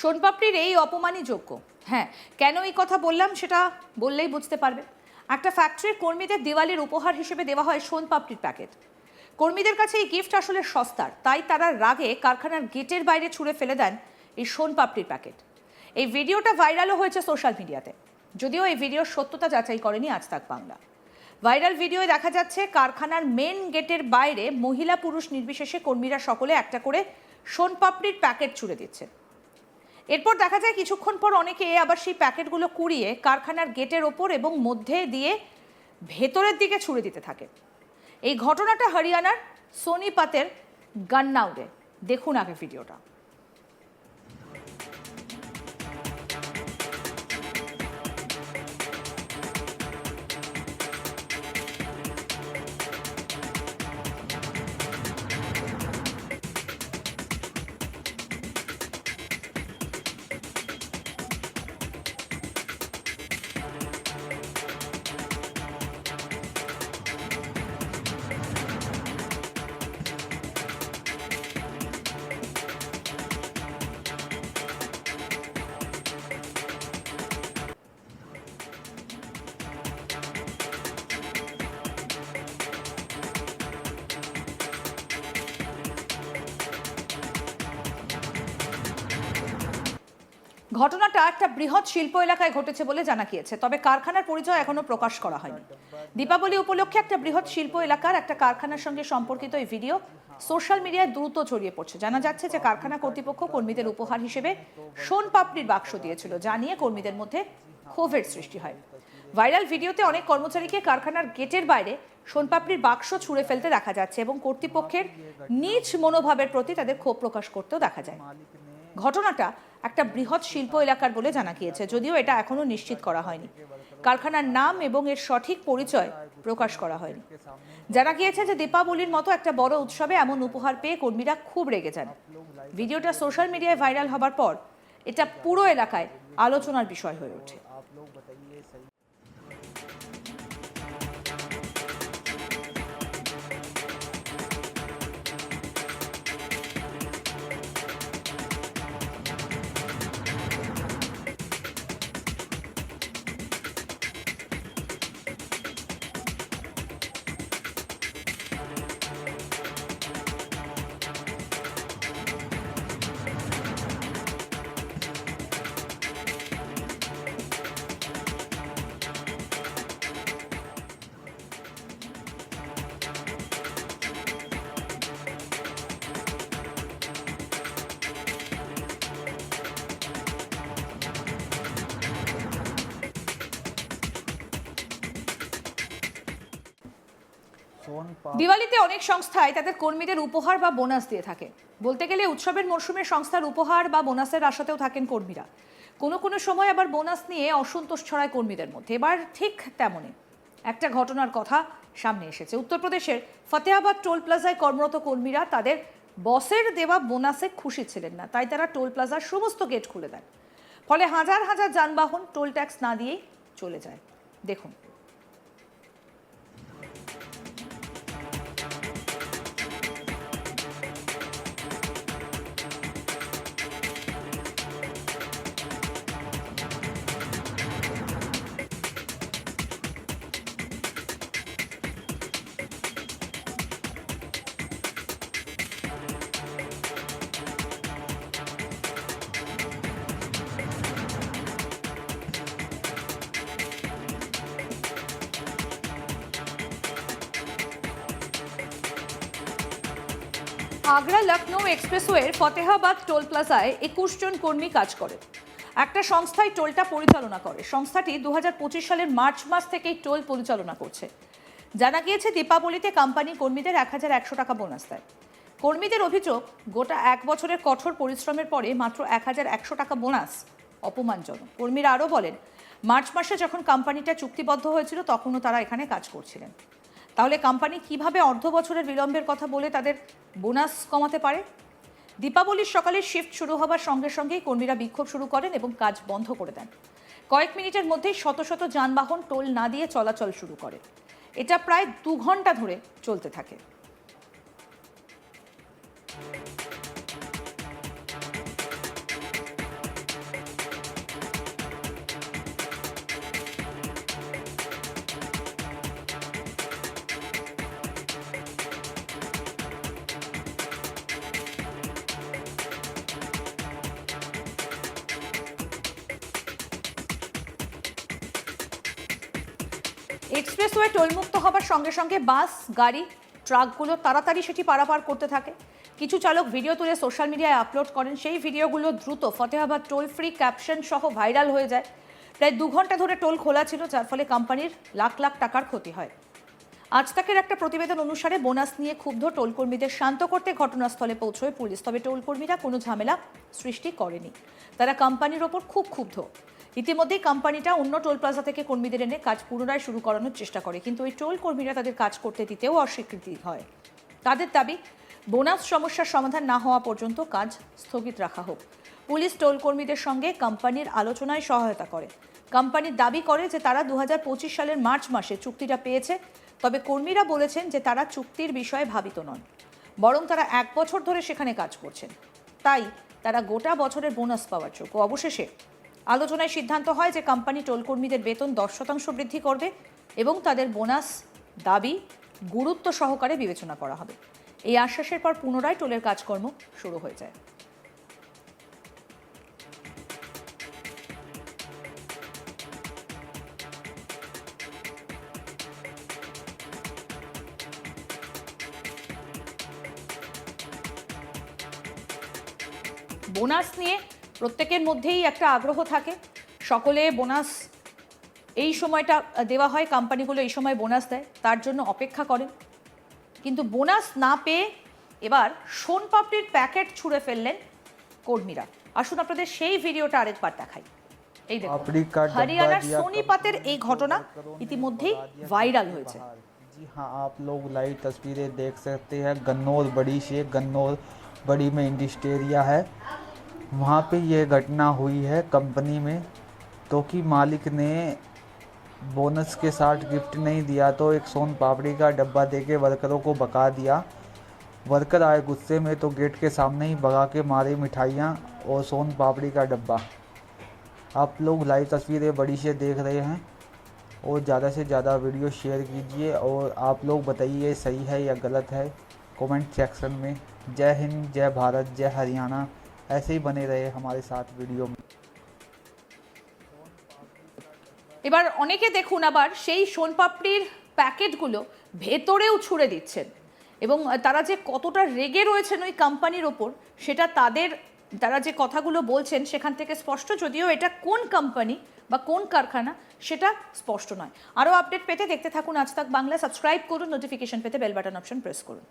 সোনপাপড়ির এই অপমানই যোগ্য হ্যাঁ কেন এই কথা বললাম সেটা বললেই বুঝতে পারবে। একটা ফ্যাক্টরির কর্মীদের দিওয়ালির উপহার হিসেবে দেওয়া হয় সোনপাপড়ির প্যাকেট। কর্মীদের কাছে এই গিফট আসলে সস্তার, তাই তারা রাগে কারখানার গেটের বাইরে ছুঁড়ে ফেলে দেন এই সোনপাপড়ির প্যাকেট। এই ভিডিওটা ভাইরালও হয়েছে সোশ্যাল মিডিয়াতে যদিও এই ভিডিওর সত্যতা যাচাই করেনি আজ তাক বাংলা। ভাইরাল ভিডিওয়ে দেখা যাচ্ছে কারখানার মেন গেটের বাইরে মহিলা পুরুষ নির্বিশেষে কর্মীরা সকলে একটা করে সোনপাপড়ির প্যাকেট ছুড়ে দিচ্ছে। এরপর দেখা যায় কিছুক্ষণ পর অনেকে আবার সেই প্যাকেটগুলো কুড়িয়ে কারখানার গেটের ওপর এবং মধ্যে দিয়ে ভেতরের দিকে ছুড়ে দিতে থাকে। এই ঘটনাটা হরিয়ানার সোনিপাতের গান্নাউরে দেখুন আগে ভিডিওটা। ঘটনাটা একটা বৃহৎ শিল্প এলাকায় ঘটেছে বলে জানা গিয়েছে, তবে কারখানার পরিচয় এখনও প্রকাশ করা হয়নি। দীপাবলি উপলক্ষে একটা বৃহৎ শিল্প এলাকার একটা কারখানার সঙ্গে সম্পর্কিত এই ভিডিও সোশ্যাল মিডিয়ায় দ্রুত ছড়িয়ে পড়ছে। জানা যাচ্ছে যে কারখানা কর্তৃপক্ষ কর্মীদের উপহার হিসেবে সোন পাপড়ির বাক্স দিয়েছিল, যা নিয়ে কর্মীদের মধ্যে ক্ষোভের সৃষ্টি হয়। ভাইরাল ভিডিওতে অনেক কর্মচারীকে কারখানার গেটের বাইরে সোনপাপড়ির বাক্স ছুঁড়ে ফেলতে দেখা যাচ্ছে এবং কর্তৃপক্ষের নিজ মনোভাবের প্রতি তাদের ক্ষোভ প্রকাশ করতেও দেখা যায়। ঘটনাটা একটা বৃহৎ শিল্প এলাকার বলে জানা গিয়েছে, যদিও এটা এখনও নিশ্চিত করা হয়নি। কারখানার নাম এবং এর সঠিক পরিচয় প্রকাশ করা হয়নি। জানা গিয়েছে যে দীপাবলির মতো একটা বড় উৎসবে এমন উপহার পেয়ে কর্মীরা খুব রেগে যান। ভিডিওটা সোশ্যাল মিডিয়ায় ভাইরাল হবার পর এটা পুরো এলাকায় আলোচনার বিষয় হয়ে ওঠে। দিওয়ালিতে অনেক সংস্থায় তাদের কর্মীদের উপহার বা বোনাস দিয়ে থাকে। বলতে গেলে উৎসবের মরশুমে সংস্থার উপহার বা বোনাসের আশাতেও থাকেন কর্মীরা। কোনো কোনো সময় আবার বোনাস নিয়ে অসন্তোষ ছড়ায় কর্মীদের মধ্যে। এবার ঠিক তেমনই। একটা ঘটনার কথা সামনে এসেছে। উত্তরপ্রদেশের ফতেহাবাদ টোল প্লাজায় কর্মরত কর্মীরা তাদের বসের দেওয়া বোনাসে খুশি ছিলেন না। তাই তারা টোল প্লাজার সমস্ত গেট খুলে দেন। ফলে হাজার হাজার যানবাহন টোল ট্যাক্স না দিয়েই চলে যায়। দেখুন। আগ্রা লখনৌ এক্সপ্রেসওয়ের ফতেহাবাদ টোল প্লাজায় একুশ জন কর্মী কাজ করে। একটা সংস্থাই টোলটা পরিচালনা করে। সংস্থাটি দু হাজার পঁচিশ সালের মার্চ মাস থেকেই টোল পরিচালনা করছে। জানা গিয়েছে, দীপাবলিতে কোম্পানি কর্মীদের এক হাজার একশো টাকা বোনাস দেয়। কর্মীদের অভিযোগ, গোটা এক বছরের কঠোর পরিশ্রমের পরে মাত্র এক হাজার একশো টাকা বোনাস। অপমানজনক। কর্মীরা আরও বলেন, মার্চ মাসে যখন কোম্পানিটা চুক্তিবদ্ধ হয়েছিল, তখনও তারা এখানে কাজ করছিলেন। তাহলে কোম্পানি কীভাবে অর্ধ বছরের বিলম্বের কথা বলে তাদের বোনাস কমাতে পারে? দীপাবলির সকালে শিফট শুরু হবার সঙ্গে সঙ্গেই কর্মীরা বিক্ষোভ শুরু করেন এবং কাজ বন্ধ করে দেন। কয়েক মিনিটের মধ্যেই শত শত যানবাহন টোল না দিয়ে চলাচল শুরু করে। এটা প্রায় দু ঘণ্টা ধরে চলতে থাকে। এক্সপ্রেসওয়ে টোলমুক্ত হবার সঙ্গে সঙ্গে বাস, গাড়ি, ট্রাকগুলো তাড়াতাড়ি সেটি পারাপার করতে থাকে। কিছু চালক ভিডিও তুলে সোশ্যাল মিডিয়ায় আপলোড করেন। সেই ভিডিওগুলো দ্রুত ফতেহাবাদ টোল ফ্রি ক্যাপশন সহ ভাইরাল হয়ে যায়। প্রায় দু ঘণ্টা ধরে টোল খোলা ছিল, যার ফলে কোম্পানির লাখ লাখ টাকার ক্ষতি হয়। আজ তাকের একটা প্রতিবেদন অনুসারে বোনাস নিয়ে ক্ষুব্ধ টোলকর্মীদের শান্ত করতে ঘটনাস্থলে পৌঁছয় পুলিশ। তবে টোলকর্মীরা কোনো ঝামেলা সৃষ্টি করেনি। তারা কোম্পানির ওপর খুব ক্ষুব্ধ। ইতিমধ্যেই কোম্পানিটা অন্য টোল প্লাজা থেকে কর্মীদের এনে কাজ পুনরায় শুরু করানোর চেষ্টা করে, কিন্তু ওই টোল কর্মীরা তাদের কাজ করতে দিতেও অস্বীকৃতি হয়। তাদের দাবি, বোনাস সমস্যার সমাধান না হওয়া পর্যন্ত কাজ স্থগিত রাখা হোক। পুলিশ টোল কর্মীদের সঙ্গে কোম্পানির আলোচনায় সহায়তা করে। কোম্পানির দাবি করে যে তারা দু হাজার পঁচিশ সালের মার্চ মাসে চুক্তিটা পেয়েছে, তবে কর্মীরা বলেছেন যে তারা চুক্তির বিষয়ে ভাবিত নন, বরং তারা এক বছর ধরে সেখানে কাজ করছেন। তাই তারা গোটা বছরের বোনাস পাওয়ার যোগ্য। অবশেষে আলোচনায় সিদ্ধান্ত হয় যে কোম্পানি টোল কর্মীদের বেতন দশ শতাংশ বৃদ্ধি করবে এবং তাদের বোনাস দাবি গুরুত্ব সহকারে বিবেচনা করা হবে। এই আশ্বাসের পর পুনরায় টোলের কাজকর্ম শুরু হয়ে যায়। বোনাস নিয়ে প্রত্যেকের মধ্যেই একটা আগ্রহ থাকে সকলে বোনাস এই সময়টা দেওয়া হয় কোম্পানিগুলো এই সময় বোনাস দেয় তার জন্য অপেক্ষা করেন কিন্তু বোনাস না পেয়ে এবার সোনপাপড়ির প্যাকেট ছুঁড়ে ফেললেন কর্মীরা আসুন আপনাদের সেই ভিডিওটা আরেকবার দেখাই এই দেখুন पापड़ी का डब्बा হরিয়ানার दिया সোনিপাতের এই ঘটনা ইতিমধ্যেই ভাইরাল হয়েছে जी हाँ आप लोग लाइव तस्वीरें देख सकते हैं गन्नौर बड़ी से गन्नौर बड़ी में इंडस्ट्रिया है वहाँ पे यह घटना हुई है कंपनी में तो कि मालिक ने बोनस के साथ गिफ्ट नहीं दिया तो एक सोन पापड़ी का डब्बा दे के वर्करों को बका दिया। वर्कर आए गुस्से में तो गेट के सामने ही भगा के मारे मिठाइयाँ और सोन पापड़ी का डब्बा। आप लोग लाइव तस्वीरें बड़ी से देख रहे हैं और ज़्यादा से ज़्यादा वीडियो शेयर कीजिए और आप लोग बताइए सही है या गलत है कमेंट सेक्शन में। जय हिंद, जय भारत, जय हरियाणा। ऐसे ही बने रहे हमारे साथ वीडियो में এবার অনেকে দেখুন আবার সেই সোনপাপড়ির প্যাকেটগুলো ভেতরেও ছুঁড়ে দিচ্ছেন এবং তারা যে কতটা রেগে রয়েছেন ওই কোম্পানির ওপর সেটা তাদের তারা যে কথাগুলো বলছেন সেখান থেকে স্পষ্ট যদিও এটা কোন কোম্পানি বা কোন কারখানা সেটা স্পষ্ট নয় আরও আপডেট পেতে দেখতে থাকুন আজ তাক বাংলা সাবস্ক্রাইব করুন নোটিফিকেশন পেতে বেল বাটন অপশন প্রেস করুন